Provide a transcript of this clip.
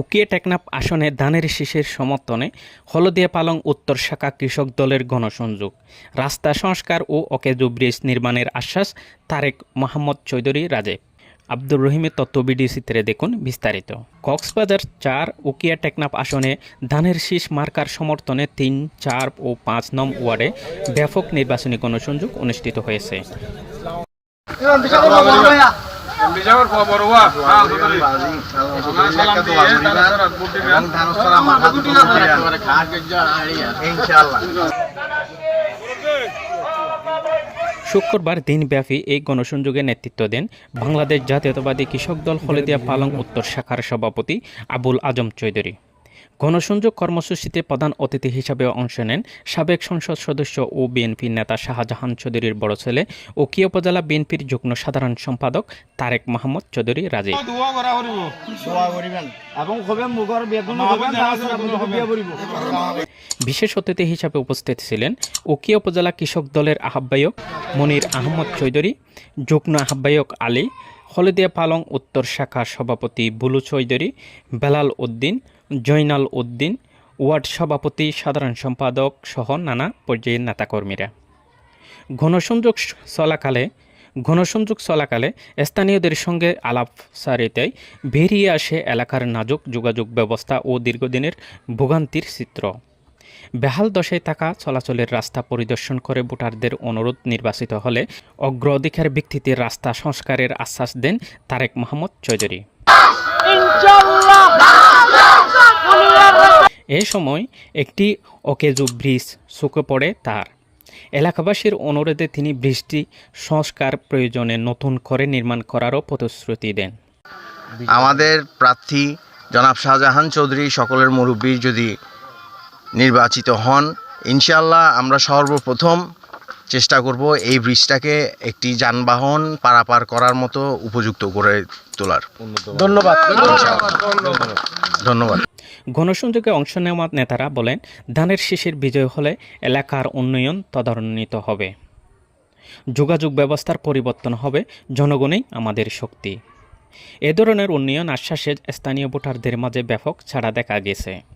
উকিয়ে টেকনাপ আসনে ধানের শীষের সমর্থনে হলদিয়া পালং উত্তর শাখা কৃষক দলের গণসংযোগ। রাস্তা সংস্কার ও অকেজু ব্রিজ নির্মাণের আশ্বাস তারেক মোহাম্মদ চৌধুরী রাজে। আব্দুর রহিমের তথ্য ভিডিও চিত্রে দেখুন বিস্তারিত। কক্সবাজার চার উকিয়া টেকনাপ আসনে ধানের শীষ মার্কার সমর্থনে তিন, চার ও পাঁচ নম ওয়ার্ডে ব্যাপক নির্বাচনী গণসংযোগ অনুষ্ঠিত হয়েছে। শুক্রবার দিনব্যাপী এই গণসংযোগে নেতৃত্ব দেন বাংলাদেশ জাতীয়তাবাদী কৃষক দল হলদিয়া পালং উত্তর শাখার সভাপতি আবুল আজম চৌধুরী। গণসংযোগ কর্মসূচিতে প্রধান অতিথি হিসাবে অংশ নেন সাবেক সংসদ সদস্য ও বিএনপির নেতা শাহজাহান চৌধুরীর বড় ছেলে ও কি উপজেলা বিএনপির যুগ্ম সাধারণ সম্পাদক তারেক মাহমুদ চৌধুরী রাজী। বিশেষ অতিথি হিসাবে উপস্থিত ছিলেন উকিয়া উপজেলা কৃষক দলের আহ্বায়ক মনির আহমদ চৌধুরী যুগ্ম আহ্বায়ক আলী হলদিয়া পালং উত্তর শাখার সভাপতি বুলু চৌধুরী বেলাল উদ্দিন জৈনাল উদ্দিন, ওয়ার্ড সভাপতি, সাধারণ সম্পাদক সহ নানা পর্যায়ের নেতাকর্মীরা। ঘনসংযোগ চলাকালে ঘনসংযোগ চলাকালে স্থানীয়দের সঙ্গে আলাপ সারিতেই বেরিয়ে আসে এলাকার নাজুক যোগাযোগ ব্যবস্থা ও দীর্ঘদিনের ভোগান্তির চিত্র। বেহাল দশায় থাকা চলাচলের রাস্তা পরিদর্শন করে ভোটারদের অনুরোধ নির্বাচিত হলে অগ্রাধিকার ভিত্তিতে রাস্তা সংস্কারের আশ্বাস দেন তারেক মোহাম্মদ চৌধুরী। এ সময় একটি অকেজু ব্রিজ চোখে পড়ে তার। এলাকাবাসীর অনুরোধে তিনি বৃষ্টি সংস্কার প্রয়োজনে নতুন করে নির্মাণ করারও প্রতিশ্রুতি দেন। আমাদের প্রার্থী জনাব শাহজাহান চৌধুরী সকলের মুরব্বী যদি নির্বাচিত হন ইনশাল্লাহ আমরা সর্বপ্রথম চেষ্টা করব এই ব্রিজটাকে একটি যানবাহন পারাপার করার মতো উপযুক্ত করে তোলার। ধন্যবাদ। ধন্যবাদ। গণসংযোগে অংশ নেওয়া নেতারা বলেন ধানের শীষের বিজয় হলে এলাকার উন্নয়ন ত্বরান্বিত হবে। যোগাযোগ ব্যবস্থার পরিবর্তন হবে জনগণই আমাদের শক্তি। এ ধরনের উন্নয়ন আশ্বাসে স্থানীয় ভোটারদের মাঝে ব্যাপক ছাড়া দেখা গেছে।